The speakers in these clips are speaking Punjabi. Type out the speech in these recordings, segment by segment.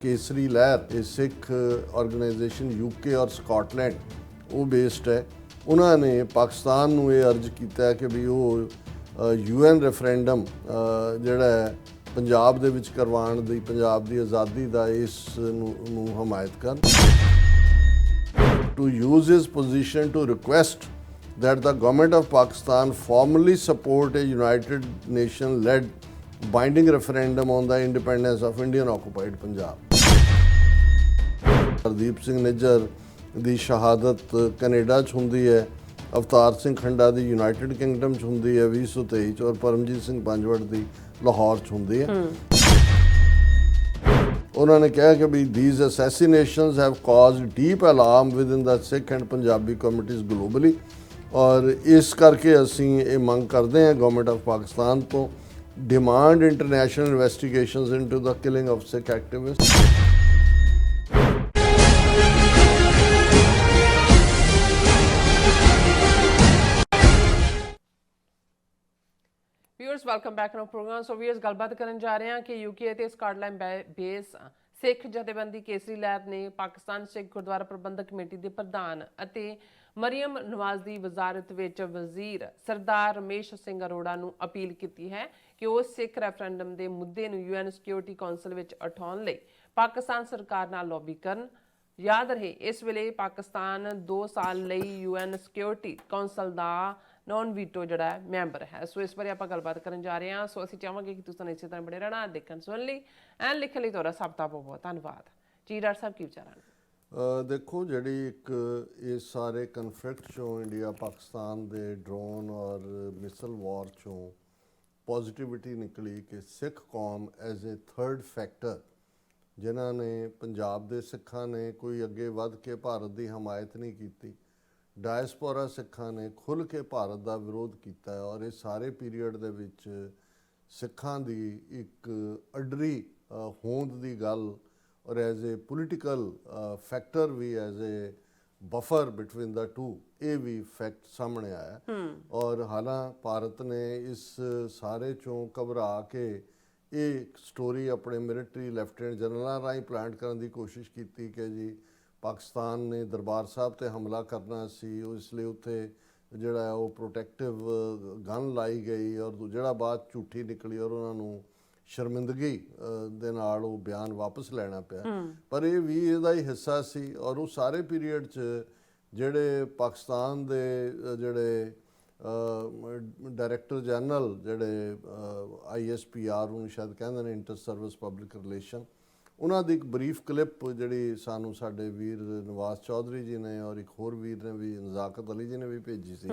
ਕੇਸਰੀ ਲਹਿਰ ਇਹ ਸਿੱਖ ਆਰਗੇਨਾਈਜੇਸ਼ਨ ਯੂਕੇ ਔਰ ਸਕਾਟਲੈਂਡ ਉਹ ਬੇਸਡ ਹੈ ਉਹਨਾਂ ਨੇ ਪਾਕਿਸਤਾਨ ਨੂੰ ਇਹ ਅਰਜ਼ ਕੀਤਾ ਹੈ ਕਿ ਵੀ ਉਹ ਯੂਐਨ ਰੈਫਰੈਂਡਮ ਜਿਹੜਾ ਹੈ ਪੰਜਾਬ ਦੇ ਵਿੱਚ ਕਰਵਾਉਣ ਦੀ ਪੰਜਾਬ ਦੀ ਆਜ਼ਾਦੀ ਦਾ ਇਸ ਨੂੰ ਨੂੰ ਹਮਾਇਤ ਕਰਨ to use his position to request that the government of Pakistan formally support a United Nation led binding referendum on the independence of Indian occupied Punjab. Hardeep Singh Nijjar ਦੀ ਸ਼ਹਾਦਤ ਕੈਨੇਡਾ 'ਚ ਹੁੰਦੀ ਹੈ ਅਵਤਾਰ ਸਿੰਘ ਖੰਡਾ ਦੀ ਯੂਨਾਈਟਿਡ ਕਿੰਗਡਮ 'ਚ ਹੁੰਦੀ ਹੈ 2023 'ਚ ਔਰ ਪਰਮਜੀਤ ਸਿੰਘ ਪੰਜਵੜ ਦੀ ਲਾਹੌਰ 'ਚ ਹੁੰਦੀ ਹੈ। ਉਹਨਾਂ ਨੇ ਕਿਹਾ ਕਿ ਵੀ these assassinations have caused deep alarm within the Sikh and Punjabi communities globally ਔਰ ਇਸ ਕਰਕੇ ਅਸੀਂ ਇਹ ਮੰਗ ਕਰਦੇ ਹਾਂ ਗਵਰਨਮੈਂਟ ਆਫ ਪਾਕਿਸਤਾਨ ਤੋਂ demand international investigations into the killing of Sikh activists viewers welcome back to program so viewers ਗੱਲਬਾਤ ਕਰਨ ਜਾ ਰਹੇ ਹਾਂ ਕਿ ਯੂਕੇ ਅਤੇ ਸਕਾਟਲੈਂਡ ਬੇਸ ਸਿੱਖ ਜਥੇਬੰਦੀ ਕੇਸਰੀ ਲਹਿਰ ਨੇ ਪਾਕਿਸਤਾਨ ਸਿੱਖ ਗੁਰਦੁਆਰਾ ਪ੍ਰਬੰਧਕ ਕਮੇਟੀ ਦੇ ਪ੍ਰਧਾਨ ਅਤੇ ਮਰੀਮ ਨਵਾਜ਼ ਦੀ ਵਜ਼ਾਰਤ ਵਿੱਚ ਵਜ਼ੀਰ ਸਰਦਾਰ ਰਮੇਸ਼ ਸਿੰਘ ਅਰੋੜਾ ਨੂੰ ਅਪੀਲ ਕੀਤੀ ਹੈ ਕਿ ਉਹ ਸਿੱਖ ਰੈਫਰੈਂਡਮ ਦੇ ਮੁੱਦੇ ਨੂੰ ਯੂਐਨ ਸਿਕਿਉਰਿਟੀ ਕੌਂਸਲ ਵਿੱਚ ਉਠਾਉਣ ਲਈ ਪਾਕਿਸਤਾਨ ਸਰਕਾਰ ਨਾਲ ਲੌਬੀ ਕਰਨ। ਯਾਦ ਰਹੇ, ਇਸ ਵੇਲੇ ਪਾਕਿਸਤਾਨ 2 ਸਾਲ ਲਈ ਯੂਐਨ ਸਿਕਿਉਰਿਟੀ ਕੌਂਸਲ ਦਾ ਨਾਨ ਵੀਟੋ ਜਿਹੜਾ ਮੈਂਬਰ ਹੈ। ਸੋ ਇਸ ਬਾਰੇ ਆਪਾਂ ਗੱਲਬਾਤ ਕਰਨ ਜਾ ਰਹੇ ਹਾਂ। ਸੋ ਅਸੀਂ ਚਾਹਾਂਗੇ ਕਿ ਤੁਸੀਂ ਇਸੇ ਤਰ੍ਹਾਂ ਬਣੇ ਰਹਿਣਾ, ਦੇਖਣ ਸੁਣ ਲਈ ਐਂਡ ਲਿਖਣ ਲਈ ਤੁਹਾਡਾ ਸਭ ਦਾ ਬਹੁਤ ਬਹੁਤ ਧੰਨਵਾਦ। ਜੀ, ਡਾਕਟਰ ਸਾਹਿਬ, ਕੀ ਵਿਚਾਰਾਂ ਨੇ ਦੇਖੋ, ਜਿਹੜੀ ਇੱਕ ਇਹ ਸਾਰੇ ਕਨਫਲਿਕਟ ਚੋਂ ਇੰਡੀਆ, ਪਾਕਿਸਤਾਨ ਦੇ ਡਰੋਨ ਔਰ ਮਿਸਲ ਵਾਰ ਚੋਂ ਪੋਜ਼ਿਟਿਵਿਟੀ ਨਿਕਲੀ ਕਿ ਸਿੱਖ ਕੌਮ ਐਜ਼ ਅ ਥਰਡ ਫੈਕਟਰ ਜਿਨ੍ਹਾਂ ਨੇ ਪੰਜਾਬ ਦੇ ਸਿੱਖਾਂ ਨੇ ਕੋਈ ਅੱਗੇ ਵੱਧ ਕੇ ਭਾਰਤ ਦੀ ਹਮਾਇਤ ਨਹੀਂ ਕੀਤੀ ਡਾਇਸਪੋਰਾ ਸਿੱਖਾਂ ਨੇ ਖੁੱਲ੍ਹ ਕੇ ਭਾਰਤ ਦਾ ਵਿਰੋਧ ਕੀਤਾ ਹੈ ਔਰ ਇਹ ਸਾਰੇ ਪੀਰੀਅਡ ਦੇ ਵਿੱਚ ਸਿੱਖਾਂ ਦੀ ਇੱਕ ਅਡਰੀ ਹੋਂਦ ਦੀ ਗੱਲ ਔਰ as a political factor we as a buffer between the two ਇਹ ਵੀ ਫੈਕਟ ਸਾਹਮਣੇ ਆਇਆ ਔਰ ਹਾਲਾਂ ਭਾਰਤ ਨੇ ਇਸ ਸਾਰੇ ਚੋਂ ਘਬਰਾ ਕੇ ਇਹ ਸਟੋਰੀ ਆਪਣੇ ਮਿਲਟਰੀ ਲੈਫਟੀਨੈਂਟ ਜਨਰਲਾਂ ਰਾਹੀਂ ਪਲਾਂਟ ਕਰਨ ਦੀ ਕੋਸ਼ਿਸ਼ ਕੀਤੀ ਕਿ ਜੀ ਪਾਕਿਸਤਾਨ ਨੇ ਦਰਬਾਰ ਸਾਹਿਬ ਤੇ ਹਮਲਾ ਕਰਨਾ ਸੀ ਉਹ ਇਸ ਲਈ ਉੱਥੇ ਜਿਹੜਾ ਉਹ ਪ੍ਰੋਟੈਕਟਿਵ ਗਨ ਲਾਈ ਗਈ ਔਰ ਜਿਹੜਾ ਬਾਤ ਝੂਠੀ ਨਿਕਲੀ ਔਰ ਉਹਨਾਂ ਨੂੰ ਸ਼ਰਮਿੰਦਗੀ ਦੇ ਨਾਲ ਉਹ ਬਿਆਨ ਵਾਪਸ ਲੈਣਾ ਪਿਆ। ਪਰ ਇਹ ਵੀ ਇਹਦਾ ਹੀ ਹਿੱਸਾ ਸੀ ਔਰ ਉਹ ਸਾਰੇ ਪੀਰੀਅਡ 'ਚ ਜਿਹੜੇ ਪਾਕਿਸਤਾਨ ਦੇ ਜਿਹੜੇ ਡਾਇਰੈਕਟਰ ਜਨਰਲ ਜਿਹੜੇ ਆਈਐਸਪੀਆਰ ਨੂੰ ਸ਼ਾਇਦ ਕਹਿੰਦੇ ਨੇ ਇੰਟਰ ਸਰਵਿਸ ਪਬਲਿਕ ਰਿਲੇਸ਼ਨ ਉਹਨਾਂ ਦੀ ਇੱਕ ਬਰੀਫ ਕਲਿੱਪ ਜਿਹੜੀ ਸਾਨੂੰ ਸਾਡੇ ਵੀਰ ਨਵਾਜ਼ ਚੌਧਰੀ ਜੀ ਨੇ ਔਰ ਇੱਕ ਹੋਰ ਵੀਰ ਨੇ ਵੀ ਨਜ਼ਾਕਤ ਅਲੀ ਜੀ ਨੇ ਵੀ ਭੇਜੀ ਸੀ।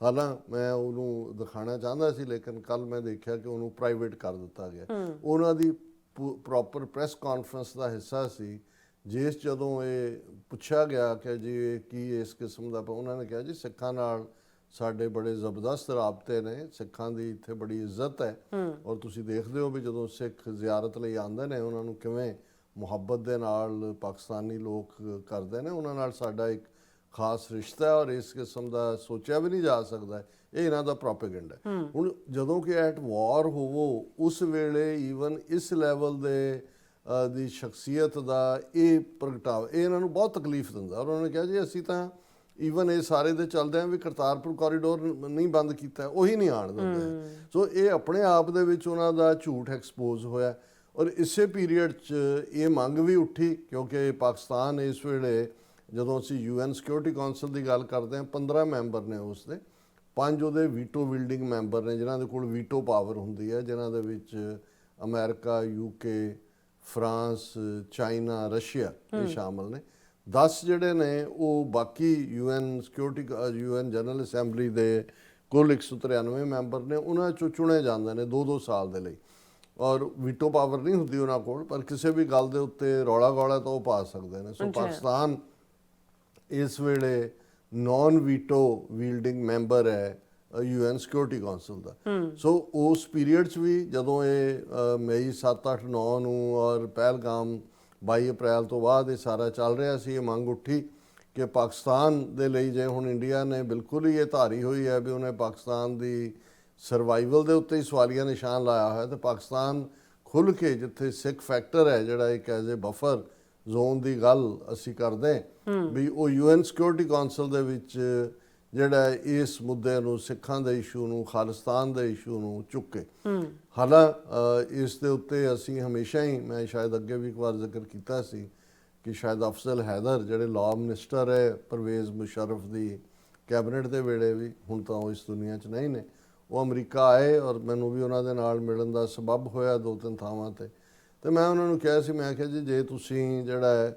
ਹਾਲਾਂ ਮੈਂ ਉਹਨੂੰ ਦਿਖਾਣਾ ਚਾਹੁੰਦਾ ਸੀ ਲੇਕਿਨ ਕੱਲ ਮੈਂ ਦੇਖਿਆ ਕਿ ਉਹਨੂੰ ਪ੍ਰਾਈਵੇਟ ਕਰ ਦਿੱਤਾ ਗਿਆ। ਉਹਨਾਂ ਦੀ ਪ੍ਰੋਪਰ ਪ੍ਰੈਸ ਕਾਨਫਰੰਸ ਦਾ ਹਿੱਸਾ ਸੀ ਜਿਸ ਜਦੋਂ ਇਹ ਪੁੱਛਿਆ ਗਿਆ ਕਿ ਜੀ ਇਹ ਕੀ ਇਸ ਕਿਸਮ ਦਾ ਉਹਨਾਂ ਨੇ ਕਿਹਾ ਜੀ ਸਿੱਖਾਂ ਨਾਲ ਸਾਡੇ ਬੜੇ ਜ਼ਬਰਦਸਤ ਰਾਬਤੇ ਨੇ ਸਿੱਖਾਂ ਦੀ ਇੱਥੇ ਬੜੀ ਇੱਜ਼ਤ ਹੈ। ਔਰ ਤੁਸੀਂ ਦੇਖਦੇ ਹੋ ਵੀ ਜਦੋਂ ਸਿੱਖ ਜ਼ਿਆਰਤ ਲਈ ਆਉਂਦੇ ਨੇ ਉਹਨਾਂ ਨੂੰ ਕਿਵੇਂ ਮੁਹੱਬਤ ਦੇ ਨਾਲ ਪਾਕਿਸਤਾਨੀ ਲੋਕ ਕਰਦੇ ਨੇ ਉਹਨਾਂ ਨਾਲ ਸਾਡਾ ਇੱਕ ਖਾਸ ਰਿਸ਼ਤਾ ਹੈ ਔਰ ਇਸ ਕਿਸਮ ਦਾ ਸੋਚਿਆ ਵੀ ਨਹੀਂ ਜਾ ਸਕਦਾ ਇਹ ਇਹਨਾਂ ਦਾ ਪ੍ਰੋਪੇਗੈਂਡਾ ਹੈ। ਹੁਣ ਜਦੋਂ ਕਿ ਐਟ ਵਾਰ ਹੋਵੋ ਉਸ ਵੇਲੇ ਈਵਨ ਇਸ ਲੈਵਲ ਦੇ ਦੀ ਸ਼ਖਸੀਅਤ ਦਾ ਇਹ ਪ੍ਰਗਟਾਵਾ ਇਹ ਇਹਨਾਂ ਨੂੰ ਬਹੁਤ ਤਕਲੀਫ ਦਿੰਦਾ ਔਰ ਉਹਨਾਂ ਨੇ ਕਿਹਾ ਜੀ ਅਸੀਂ ਤਾਂ ਈਵਨ ਇਹ ਸਾਰੇ ਦੇ ਚੱਲਦੇ ਆ ਵੀ ਕਰਤਾਰਪੁਰ ਕੋਰੀਡੋਰ ਨਹੀਂ ਬੰਦ ਕੀਤਾ ਉਹੀ ਨਹੀਂ ਆਣ ਦਿੰਦੇ ਸੋ ਇਹ ਆਪਣੇ ਆਪ ਦੇ ਵਿੱਚ ਉਹਨਾਂ ਦਾ ਝੂਠ ਐਕਸਪੋਜ਼ ਹੋਇਆ ਔਰ ਇਸੇ ਪੀਰੀਅਡ 'ਚ ਇਹ ਮੰਗ ਵੀ ਉੱਠੀ ਕਿਉਂਕਿ ਪਾਕਿਸਤਾਨ ਇਸ ਵੇਲੇ ਜਦੋਂ ਅਸੀਂ ਯੂਐਨ ਸਿਕਿਉਰਿਟੀ ਕਾਉਂਸਲ ਦੀ ਗੱਲ ਕਰਦੇ ਹਾਂ 15 ਮੈਂਬਰ ਨੇ ਉਸ ਦੇ। ਪੰਜ ਉਹਦੇ ਵੀਟੋ ਬਿਲਡਿੰਗ ਮੈਂਬਰ ਨੇ ਜਿਨ੍ਹਾਂ ਦੇ ਕੋਲ ਵੀਟੋ ਪਾਵਰ ਹੁੰਦੀ ਹੈ ਜਿਨ੍ਹਾਂ ਦੇ ਵਿੱਚ America UK France China Russia ਇਹ ਸ਼ਾਮਲ ਨੇ। 10 ਜਿਹੜੇ ਨੇ ਉਹ ਬਾਕੀ UN security UN general assembly ਦੇ ਕੁੱਲ 193 ਮੈਂਬਰ ਨੇ ਉਹਨਾਂ ਚੋਂ ਚੁਣੇ ਜਾਂਦੇ ਨੇ 2-2 ਸਾਲ ਦੇ ਲਈ। ਔਰ ਵੀਟੋ ਪਾਵਰ ਨਹੀਂ ਹੁੰਦੀ ਉਹਨਾਂ ਕੋਲ ਪਰ ਕਿਸੇ ਵੀ ਗੱਲ ਦੇ ਉੱਤੇ ਰੌਲਾ ਗੋਲਾ ਤਾਂ ਉਹ ਪਾ ਸਕਦੇ ਨੇ। ਸੋ ਪਾਕਿਸਤਾਨ ਇਸ ਵੇਲੇ ਨਾਨ ਵੀਟੋ ਵੀਲਡਿੰਗ ਮੈਂਬਰ ਹੈ ਯੂਐਨ ਸਿਕਿਉਰਿਟੀ ਕਾਉਂਸਲ ਦਾ। ਸੋ ਉਸ ਪੀਰੀਅਡ 'ਚ ਵੀ ਜਦੋਂ ਇਹ ਮਈ 7 8 9 ਨੂੰ ਔਰ ਪਹਿਲਗਾਮ 22 ਅਪ੍ਰੈਲ ਤੋਂ ਬਾਅਦ ਇਹ ਸਾਰਾ ਚੱਲ ਰਿਹਾ ਸੀ ਇਹ ਮੰਗ ਉੱਠੀ ਕਿ ਪਾਕਿਸਤਾਨ ਦੇ ਲਈ ਜੇ ਹੁਣ ਇੰਡੀਆ ਨੇ ਬਿਲਕੁਲ ਹੀ ਇਹ ਧਾਰੀ ਹੋਈ ਹੈ ਵੀ ਉਹਨੇ ਪਾਕਿਸਤਾਨ ਦੀ ਸਰਵਾਈਵਲ ਦੇ ਉੱਤੇ ਹੀ ਸਵਾਲੀਆ ਨਿਸ਼ਾਨ ਲਾਇਆ ਹੋਇਆ ਤੇ ਪਾਕਿਸਤਾਨ ਖੁੱਲ ਕੇ ਜਿੱਥੇ ਸਿੱਖ ਫੈਕਟਰ ਹੈ ਜਿਹੜਾ ਇੱਕ ਐਜ਼ ਅ ਬਫਰ ਜ਼ੋਨ ਦੀ ਗੱਲ ਅਸੀਂ ਕਰਦੇ ਵੀ ਉਹ ਯੂਐਨ ਸਿਕਿਉਰਿਟੀ ਕਾਉਂਸਲ ਦੇ ਵਿੱਚ ਜਿਹੜਾ ਇਸ ਮੁੱਦੇ ਨੂੰ ਸਿੱਖਾਂ ਦੇ ਇਸ਼ੂ ਨੂੰ ਖਾਲਿਸਤਾਨ ਦੇ ਇਸ਼ੂ ਨੂੰ ਚੁੱਕੇ ਹਾਲਾਂ ਇਸ ਦੇ ਉੱਤੇ ਅਸੀਂ ਹਮੇਸ਼ਾ ਹੀ ਮੈਂ ਸ਼ਾਇਦ ਅੱਗੇ ਵੀ ਇੱਕ ਵਾਰ ਜ਼ਿਕਰ ਕੀਤਾ ਸੀ ਕਿ ਸ਼ਾਇਦ ਅਫਜ਼ਲ ਹੈਦਰ ਜਿਹੜੇ ਲਾਅ ਮਿਨਿਸਟਰ ਹੈ ਪਰਵੇਜ਼ ਮੁਸ਼ਰਫ ਦੀ ਕੈਬਨਿਟ ਦੇ ਵੇਲੇ ਵੀ ਹੁਣ ਤਾਂ ਉਹ ਇਸ ਦੁਨੀਆ 'ਚ ਨਹੀਂ ਨੇ। ਉਹ ਅਮਰੀਕਾ ਆਏ ਔਰ ਮੈਨੂੰ ਵੀ ਉਹਨਾਂ ਦੇ ਨਾਲ ਮਿਲਣ ਦਾ ਸਬਬ ਹੋਇਆ ਦੋ ਤਿੰਨ ਥਾਵਾਂ ਤੇ। ਤੇ ਮੈਂ ਉਹਨਾਂ ਨੂੰ ਕਿਹਾ ਸੀ ਮੈਂ ਕਿਹਾ ਜੀ ਜੇ ਤੁਸੀਂ ਜਿਹੜਾ ਹੈ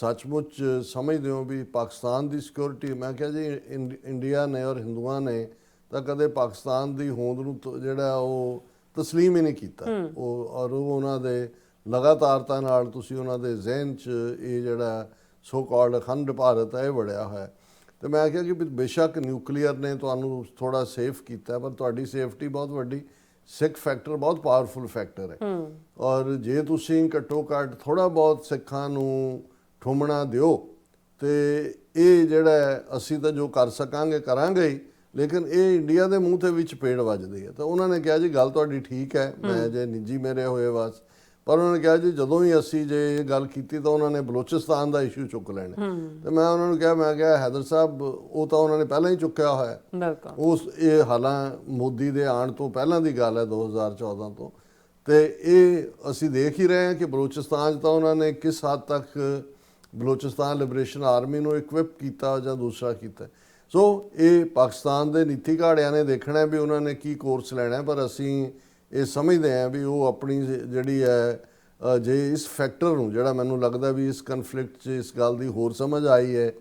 ਸੱਚਮੁੱਚ ਸਮਝਦੇ ਹੋ ਵੀ ਪਾਕਿਸਤਾਨ ਦੀ ਸਿਕਿਉਰਿਟੀ ਮੈਂ ਕਿਹਾ ਜੀ ਇੰਡ- ਇੰਡੀਆ ਨੇ ਔਰ ਹਿੰਦੂਆਂ ਨੇ ਤਾਂ ਕਦੇ ਪਾਕਿਸਤਾਨ ਦੀ ਹੋਂਦ ਨੂੰ ਜਿਹੜਾ ਉਹ ਤਸਲੀਮ ਹੀ ਨਹੀਂ ਕੀਤਾ। ਉਹ ਔਰ ਉਹ ਉਹਨਾਂ ਦੇ ਲਗਾਤਾਰਤਾ ਨਾਲ ਤੁਸੀਂ ਉਹਨਾਂ ਦੇ ਜ਼ਿਹਨ 'ਚ ਇਹ ਜਿਹੜਾ ਸੋ ਕਾਲਡ ਅਖੰਡ ਭਾਰਤ ਹੈ ਇਹ ਵੜਿਆ ਹੋਇਆ ਹੈ। ਤੇ ਮੈਂ ਕਿਹਾ ਕਿ ਬੇਸ਼ੱਕ ਨਿਊਕਲੀਅਰ ਨੇ ਤੁਹਾਨੂੰ ਥੋੜਾ ਸੇਫ ਕੀਤਾ ਪਰ ਤੁਹਾਡੀ ਸੇਫਟੀ ਬਹੁਤ ਵੱਡੀ ਸਿੱਖ ਫੈਕਟਰ ਬਹੁਤ ਪਾਵਰਫੁਲ ਫੈਕਟਰ ਹੈ। ਔਰ ਜੇ ਤੁਸੀਂ ਘੱਟੋ ਘੱਟ ਥੋੜਾ ਬਹੁਤ ਸਿੱਖਾਂ ਨੂੰ ਠੁੰਮਣਾ ਦਿਓ। ਤੇ ਇਹ ਜਿਹੜਾ ਅਸੀਂ ਤਾਂ ਜੋ ਕਰ ਸਕਾਂਗੇ ਕਰਾਂਗੇ ਹੀ। ਲੇਕਿਨ ਇਹ ਇੰਡੀਆ ਦੇ ਮੂੰਹ ਤੇ ਵਿੱਚ ਪੇੜ ਵੱਜਦੀ ਹੈ ਤਾਂ ਉਹਨਾਂ ਨੇ ਕਿਹਾ ਜੀ ਗੱਲ ਤੁਹਾਡੀ ਠੀਕ ਹੈ। ਮੈਂ ਜੇ ਨਿੱਜੀ ਮੇਰੇ ਹੋਏ ਬਸ ਪਰ ਉਹਨਾਂ ਨੇ ਕਿਹਾ ਜੀ ਜਦੋਂ ਹੀ ਅਸੀਂ ਜੇ ਇਹ ਗੱਲ ਕੀਤੀ ਤਾਂ ਉਹਨਾਂ ਨੇ ਬਲੋਚਿਸਤਾਨ ਦਾ ਇਸ਼ੂ ਚੁੱਕ ਲੈਣਾ ਤੇ ਮੈਂ ਉਹਨਾਂ ਨੂੰ ਕਿਹਾ ਮੈਂ ਕਿਹਾ ਹੈਦਰ ਸਾਹਿਬ ਉਹ ਤਾਂ ਉਹਨਾਂ ਨੇ ਪਹਿਲਾਂ ਹੀ ਚੁੱਕਿਆ ਹੋਇਆ ਹੈ। ਬਿਲਕੁਲ। ਉਸ ਇਹ ਹਾਲਾਂ ਮੋਦੀ ਦੇ ਆਉਣ ਤੋਂ ਪਹਿਲਾਂ ਦੀ ਗੱਲ ਹੈ 2014 ਤੋਂ। ਤੇ ਇਹ ਅਸੀਂ ਦੇਖ ਹੀ ਰਹੇ ਹਾਂ ਕਿ ਬਲੂਚਿਸਤਾਨ ਤਾਂ ਉਹਨਾਂ ਨੇ ਕਿਸ ਹੱਦ ਤੱਕ ਬਲੂਚਿਸਤਾਨ ਲਿਬਰੇਸ਼ਨ ਆਰਮੀ ਨੂੰ ਇਕਵਿਪ ਕੀਤਾ ਜਾਂ ਦੂਸਰਾ ਕੀਤਾ। ਸੋ ਇਹ ਪਾਕਿਸਤਾਨ ਦੇ ਨੀਤੀ ਘਾੜਿਆਂ ਨੇ ਦੇਖਣਾ ਵੀ ਉਹਨਾਂ ਨੇ ਕੀ ਕੋਰਸ ਲੈਣਾ ਪਰ ਅਸੀਂ ਇਹ ਸਮਝਦੇ ਹਾਂ ਵੀ ਉਹ ਆਪਣੀ ਜਿਹੜੀ ਹੈ ਜੇ ਇਸ ਫੈਕਟਰ ਨੂੰ ਜਿਹੜਾ ਮੈਨੂੰ ਲੱਗਦਾ ਵੀ ਇਸ ਕਨਫਲਿਕਟ 'ਚ ਇਸ ਗੱਲ ਦੀ ਹੋਰ ਸਮਝ ਆਈ ਹੈ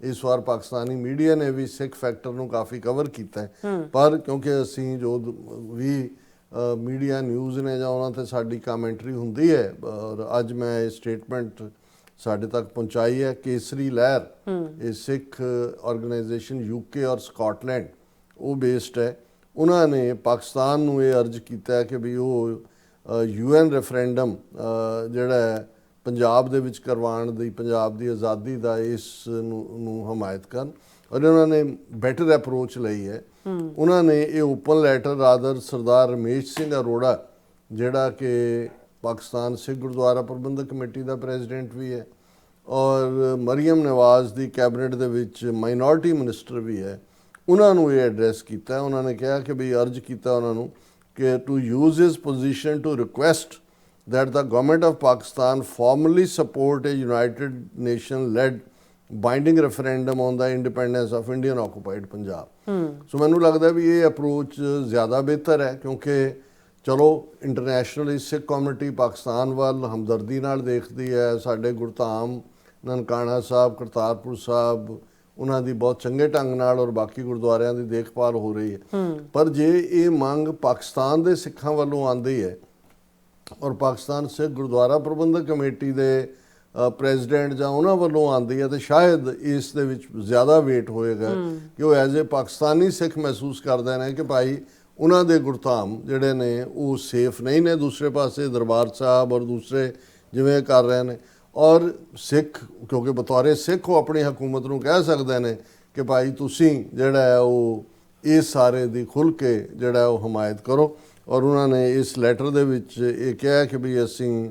ਇਸ ਵਾਰ ਪਾਕਿਸਤਾਨੀ ਮੀਡੀਆ ਨੇ ਵੀ ਸਿੱਖ ਫੈਕਟਰ ਨੂੰ ਕਾਫੀ ਕਵਰ ਕੀਤਾ ਪਰ ਕਿਉਂਕਿ ਅਸੀਂ ਜੋ ਵੀ ਮੀਡੀਆ ਨਿਊਜ਼ ਨੇ ਜਾਂ ਉਹਨਾਂ ਤੇ ਸਾਡੀ ਕਮੈਂਟਰੀ ਹੁੰਦੀ ਹੈ ਔਰ ਅੱਜ ਮੈਂ ਇਹ ਸਟੇਟਮੈਂਟ ਸਾਡੇ ਤੱਕ ਪਹੁੰਚਾਈ ਹੈ ਕੇਸਰੀ ਲਹਿਰ ਇਹ ਸਿੱਖ ਆਰਗੇਨਾਈਜੇਸ਼ਨ ਯੂਕੇ ਔਰ ਸਕਾਟਲੈਂਡ ਉਹ ਬੇਸਡ ਹੈ। ਉਹਨਾਂ ਨੇ ਪਾਕਿਸਤਾਨ ਨੂੰ ਇਹ ਅਰਜ਼ ਕੀਤਾ ਹੈ ਕਿ ਵੀ ਉਹ ਯੂਐਨ ਰੈਫਰੈਂਡਮ ਜਿਹੜਾ ਹੈ ਪੰਜਾਬ ਦੇ ਵਿੱਚ ਕਰਵਾਉਣ ਦੀ ਪੰਜਾਬ ਦੀ ਆਜ਼ਾਦੀ ਦਾ ਇਸ ਨੂੰ ਹਮਾਇਤ ਕਰਨ। ਔਰ ਉਹਨਾਂ ਨੇ ਬੈਟਰ ਅਪਰੋਚ ਲਈ ਹੈ। ਉਹਨਾਂ ਨੇ ਇਹ open letter rather Sardar Ramesh Singh Arora ਜਿਹੜਾ ਕਿ ਪਾਕਿਸਤਾਨ ਸਿੱਖ ਗੁਰਦੁਆਰਾ ਪ੍ਰਬੰਧਕ ਕਮੇਟੀ ਦਾ ਪ੍ਰੈਜ਼ੀਡੈਂਟ ਵੀ ਹੈ ਔਰ ਮਰੀਮ ਨਵਾਜ਼ ਦੀ ਕੈਬਨਿਟ ਦੇ ਵਿੱਚ ਮਾਈਨੋਰਟੀ ਮਿਨਿਸਟਰ ਵੀ ਹੈ ਉਹਨਾਂ ਨੂੰ ਇਹ ਐਡਰੈਸ ਕੀਤਾ ਹੈ। ਉਹਨਾਂ ਨੇ ਕਿਹਾ ਕਿ ਵੀ ਅਰਜ਼ ਕੀਤਾ ਉਹਨਾਂ ਨੂੰ ਕਿ to use his position to request that the government of Pakistan formally support a United Nation led binding referendum on the independence of Indian occupied Punjab so ਮੈਨੂੰ ਲੱਗਦਾ ਵੀ ਇਹ ਅਪਰੋਚ ਜ਼ਿਆਦਾ ਬਿਹਤਰ ਹੈ ਕਿਉਂਕਿ ਚਲੋ ਇੰਟਰਨੈਸ਼ਨਲੀ ਸਿੱਖ ਕਮਿਊਨਿਟੀ ਪਾਕਿਸਤਾਨ ਵੱਲ ਹਮਦਰਦੀ ਨਾਲ ਦੇਖਦੀ ਹੈ। ਸਾਡੇ ਗੁਰਧਾਮ ਨਨਕਾਣਾ ਸਾਹਿਬ ਕਰਤਾਰਪੁਰ ਸਾਹਿਬ ਉਹਨਾਂ ਦੀ ਬਹੁਤ ਚੰਗੇ ਢੰਗ ਨਾਲ ਔਰ ਬਾਕੀ ਗੁਰਦੁਆਰਿਆਂ ਦੀ ਦੇਖਭਾਲ ਹੋ ਰਹੀ ਹੈ। ਪਰ ਜੇ ਇਹ ਮੰਗ ਪਾਕਿਸਤਾਨ ਦੇ ਸਿੱਖਾਂ ਵੱਲੋਂ ਆਂਦੀ ਹੈ ਔਰ ਪਾਕਿਸਤਾਨ ਸਿੱਖ ਗੁਰਦੁਆਰਾ ਪ੍ਰਬੰਧਕ ਕਮੇਟੀ ਦੇ ਪ੍ਰੈਜ਼ੀਡੈਂਟ ਜਾਂ ਉਹਨਾਂ ਵੱਲੋਂ ਆਂਦੀ ਹੈ ਤੇ ਸ਼ਾਇਦ ਇਸ ਦੇ ਵਿੱਚ ਜ਼ਿਆਦਾ weight ਹੋਏਗਾ ਕਿ ਉਹ ਐਜ਼ ਅ ਪਾਕਿਸਤਾਨੀ ਸਿੱਖ ਮਹਿਸੂਸ ਕਰਦੇ ਨੇ ਕਿ ਭਾਈ ਉਹਨਾਂ ਦੇ ਗੁਰਧਾਮ ਜਿਹੜੇ ਨੇ, ਉਹ ਸੇਫ ਨਹੀਂ ਨੇ ਦੂਸਰੇ ਪਾਸੇ, ਦਰਬਾਰ ਸਾਹਿਬ ਔਰ ਦੂਸਰੇ ਜਿਵੇਂ ਕਰ ਰਹੇ ਨੇ। ਔਰ ਸਿੱਖ, ਕਿਉਂਕਿ ਬਤੌਰੇ ਸਿੱਖ ਉਹ ਆਪਣੀ ਹਕੂਮਤ ਨੂੰ ਕਹਿ ਸਕਦੇ ਨੇ ਕਿ ਭਾਈ ਤੁਸੀਂ ਜਿਹੜਾ ਹੈ ਉਹ ਇਸ ਸਾਰੇ ਦੀ ਖੁੱਲ ਕੇ ਜਿਹੜਾ ਉਹ ਹਮਾਇਤ ਕਰੋ। ਔਰ ਉਹਨਾਂ ਨੇ ਇਸ ਲੈਟਰ ਦੇ ਵਿੱਚ ਇਹ ਕਿਹਾ ਕਿ ਵੀ ਅਸੀਂ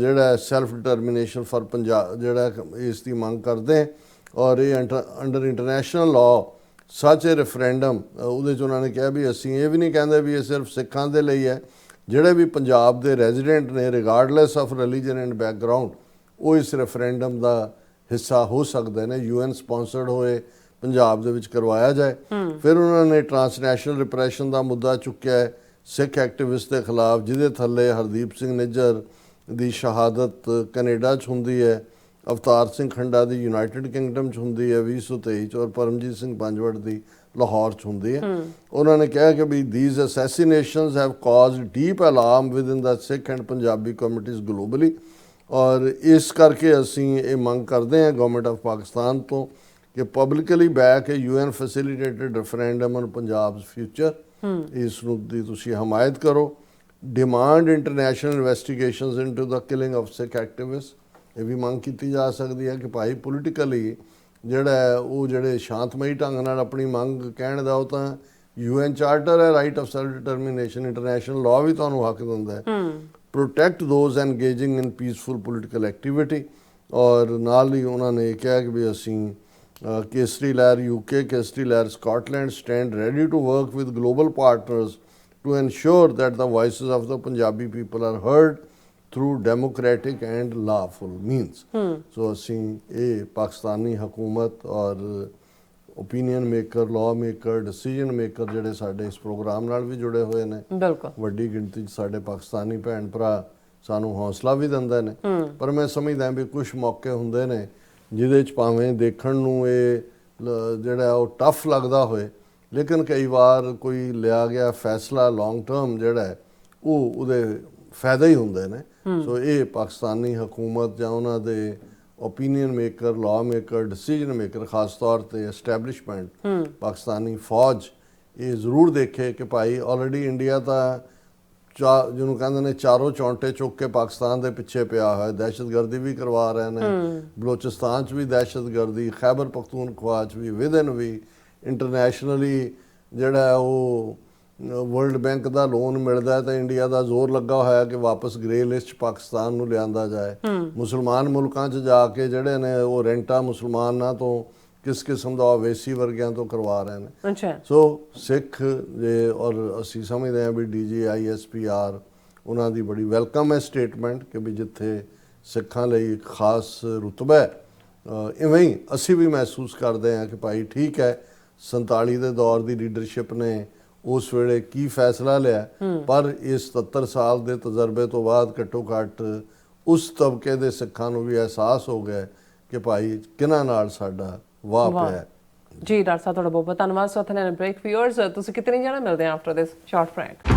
ਜਿਹੜਾ ਸੈਲਫ ਡਿਟਰਮੀਨੇਸ਼ਨ ਫਾਰ ਪੰਜਾਬ ਜਿਹੜਾ ਇਸ ਦੀ ਮੰਗ ਕਰਦੇ ਔਰ ਇਹ ਅੰਡਰ ਇੰਟਰਨੈਸ਼ਨਲ ਲਾਅ ਸੱਚ ਇਹ ਰੈਫਰੈਂਡਮ ਉਹਦੇ ਚ ਉਹਨਾਂ ਨੇ ਕਿਹਾ ਵੀ ਅਸੀਂ ਇਹ ਵੀ ਨਹੀਂ ਕਹਿੰਦੇ ਵੀ ਇਹ ਸਿਰਫ ਸਿੱਖਾਂ ਦੇ ਲਈ ਹੈ। ਜਿਹੜੇ ਵੀ ਪੰਜਾਬ ਦੇ ਰੈਜ਼ੀਡੈਂਟ ਨੇ regardless of religion and background ਉਹ ਇਸ ਰੈਫਰੈਂਡਮ ਦਾ ਹਿੱਸਾ ਹੋ ਸਕਦੇ ਨੇ ਯੂਐਨ ਸਪਾਂਸਰਡ ਹੋਏ ਪੰਜਾਬ ਦੇ ਵਿੱਚ ਕਰਵਾਇਆ ਜਾਏ। ਫਿਰ ਉਹਨਾਂ ਨੇ ਟ੍ਰਾਂਸਨੈਸ਼ਨਲ ਰਿਪਰੈਸ਼ਨ ਦਾ ਮੁੱਦਾ ਚੁੱਕਿਆ ਹੈ ਸਿੱਖ ਐਕਟਿਵਿਸਟ ਦੇ ਖਿਲਾਫ ਜਿਹਦੇ ਥੱਲੇ ਹਰਦੀਪ ਸਿੰਘ ਨਿੱਜਰ ਦੀ ਸ਼ਹਾਦਤ ਕੈਨੇਡਾ 'ਚ ਹੁੰਦੀ ਹੈ। ਅਵਤਾਰ ਸਿੰਘ ਖੰਡਾ ਦੀ ਯੂਨਾਈਟਿਡ ਕਿੰਗਡਮ 'ਚ ਹੁੰਦੀ ਹੈ 2023 'ਚ ਔਰ ਪਰਮਜੀਤ ਸਿੰਘ ਪੰਜਵੜ ਦੀ ਲਾਹੌਰ 'ਚ ਹੁੰਦੀ ਹੈ। ਉਹਨਾਂ ਨੇ ਕਿਹਾ ਕਿ ਵੀ these assassinations have caused deep alarm within the Sikh and Punjabi communities globally ਔਰ ਇਸ ਕਰਕੇ ਅਸੀਂ ਇਹ ਮੰਗ ਕਰਦੇ ਹਾਂ ਗਵਰਨਮੈਂਟ ਆਫ ਪਾਕਿਸਤਾਨ ਤੋਂ ਕਿ ਪਬਲਿਕਲੀ ਬੈਕ ਹੈ UN facilitated referendum on Punjab's future ਇਸ ਨੂੰ ਦੀ ਤੁਸੀਂ ਹਮਾਇਤ ਕਰੋ। Demand international investigations into the killing of Sikh activist ਇਹ ਵੀ ਮੰਗ ਕੀਤੀ ਜਾ ਸਕਦੀ ਹੈ ਕਿ ਭਾਈ ਪੋਲੀਟੀਕਲੀ ਜਿਹੜਾ ਉਹ ਜਿਹੜੇ ਸ਼ਾਂਤਮਈ ਢੰਗ ਨਾਲ ਆਪਣੀ ਮੰਗ ਕਹਿਣ ਦਾ ਉਹ ਤਾਂ ਯੂਐਨ ਚਾਰਟਰ ਹੈ right of self determination international law ਵੀ ਤੁਹਾਨੂੰ ਹੱਕ ਦਿੰਦਾ ਹੈ। Protect those engaging in peaceful political activity ਔਰ ਨਾਲ ਹੀ ਉਹਨਾਂ ਨੇ ਇਹ ਕਿਹਾ ਕਿ ਵੀ ਅਸੀਂ ਕੇਸਰੀ Lehar UK Kesri Lehar Scotland stand ready to work with global partners to ensure that the voices of the Punjabi people are heard through democratic and lawful means. So ਅਸੀਂ ਇਹ ਪਾਕਿਸਤਾਨੀ ਹਕੂਮਤ ਔਰ opinion maker law maker decision maker ਜਿਹੜੇ ਸਾਡੇ ਇਸ ਪ੍ਰੋਗਰਾਮ ਨਾਲ ਵੀ ਜੁੜੇ ਹੋਏ ਨੇ ਬਿਲਕੁਲ ਵੱਡੀ ਗਿਣਤੀ 'ਚ ਸਾਡੇ ਪਾਕਿਸਤਾਨੀ ਭੈਣ ਭਰਾ ਸਾਨੂੰ ਹੌਸਲਾ ਵੀ ਦਿੰਦੇ ਨੇ ਪਰ ਮੈਂ ਸਮਝਦਾ ਵੀ ਕੁਝ ਮੌਕੇ ਹੁੰਦੇ ਨੇ ਜਿਹਦੇ 'ਚ ਭਾਵੇਂ ਦੇਖਣ ਨੂੰ ਇਹ ਜਿਹੜਾ ਉਹ ਟਫ ਲੱਗਦਾ ਹੋਏ ਲੇਕਿਨ ਕਈ ਵਾਰ ਕੋਈ ਲਿਆ ਗਿਆ ਫੈਸਲਾ ਲੌਂਗ ਟਰਮ ਜਿਹੜਾ ਉਹ ਉਹਦੇ ਫਾਇਦਾ ਹੀ ਹੁੰਦੇ ਨੇ ਸੋ ਇਹ ਪਾਕਿਸਤਾਨੀ ਹਕੂਮਤ ਜਾਂ ਉਹਨਾਂ ਦੇ opinion maker law maker decision maker ਖਾਸ ਤੌਰ ਤੇ ਐਸਟੈਬਲਿਸ਼ਮੈਂਟ ਪਾਕਿਸਤਾਨੀ ਫੌਜ ਇਹ ਜ਼ਰੂਰ ਦੇਖੇ ਕਿ ਭਾਈ ਆਲਰੇਡੀ ਇੰਡੀਆ ਤਾਂ ਜਿਹਨੂੰ ਕਹਿੰਦੇ ਨੇ ਚਾਰੋਂ ਚੌਂਟੇ ਚੁੱਕ ਕੇ ਪਾਕਿਸਤਾਨ ਦੇ ਪਿੱਛੇ ਪਿਆ ਹੋਇਆ। ਦਹਿਸ਼ਤਗਰਦੀ ਵੀ ਕਰਵਾ ਰਹੇ ਨੇ ਬਲੋਚਿਸਤਾਨ 'ਚ ਵੀ ਦਹਿਸ਼ਤਗਰਦੀ ਖੈਬਰ ਪਖਤੂਨਖਵਾ 'ਚ ਵੀ ਵਿਦਨ ਵੀ ਇੰਟਰਨੈਸ਼ਨਲੀ ਜਿਹੜਾ ਉਹ ਵਰਲਡ ਬੈਂਕ ਦਾ ਲੋਨ ਮਿਲਦਾ ਤਾਂ ਇੰਡੀਆ ਦਾ ਜ਼ੋਰ ਲੱਗਾ ਹੋਇਆ ਕਿ ਵਾਪਸ ਗ੍ਰੇ ਲਿਸਟ ਪਾਕਿਸਤਾਨ ਨੂੰ ਲਿਆਂਦਾ ਜਾਏ। ਮੁਸਲਮਾਨ ਮੁਲਕਾਂ 'ਚ ਜਾ ਕੇ ਜਿਹੜੇ ਨੇ ਉਹ ਰੈਂਟਾ ਮੁਸਲਮਾਨਾਂ ਤੋਂ ਕਿਸ ਕਿਸਮ ਦਾ ਓਵੇਸੀ ਵਰਗਿਆਂ ਤੋਂ ਕਰਵਾ ਰਹੇ ਨੇ। ਅੱਛਾ। ਸੋ ਸਿੱਖ ਜੇ ਔਰ ਅਸੀਂ ਸਮਝਦੇ ਹਾਂ ਵੀ ਡੀਜੀ ਆਈਐਸਪੀਆਰ ਉਹਨਾਂ ਦੀ ਬੜੀ ਵੈਲਕਮ ਹੈ ਸਟੇਟਮੈਂਟ ਕਿ ਵੀ ਜਿੱਥੇ ਸਿੱਖਾਂ ਲਈ ਇੱਕ ਖਾਸ ਰੁਤਬਾ ਹੈ। ਇਵੇਂ ਹੀ ਅਸੀਂ ਵੀ ਮਹਿਸੂਸ ਕਰਦੇ ਹਾਂ ਕਿ ਭਾਈ ਠੀਕ ਹੈ 47 ਦੇ ਦੌਰ ਦੀ ਲੀਡਰਸ਼ਿਪ ਨੇ ਉਸ ਵੇਲੇ ਕੀ ਫੈਸਲਾ ਲਿਆ? ਪਰ ਇਸ 77 ਸਾਲ ਦੇ ਤਜਰਬੇ ਤੋਂ ਬਾਅਦ ਘੱਟੋ ਘੱਟ ਉਸ ਤਬਕੇ ਦੇ ਸਿੱਖਾਂ ਨੂੰ ਵੀ ਅਹਿਸਾਸ ਹੋ ਗਿਆ ਕਿ ਭਾਈ ਕਿਹਨਾਂ ਨਾਲ ਸਾਡਾ ਵਾਹ। ਪਿਆ ਜੀ ਡਾਕਟਰ ਸਾਹਿਬ ਤੁਹਾਡਾ ਬਹੁਤ ਬਹੁਤ ਧੰਨਵਾਦ। ਸੋ ਥਨੇ ਬ੍ਰੇਕ ਵਿਊਅਰਸ ਤੁਸੀਂ ਕਿਤਨੀ ਜਣਾ? ਮਿਲਦੇ ਆ ਆਫਟਰ ਦਿਸ ਸ਼ਾਰਟ ਬ੍ਰੇਕ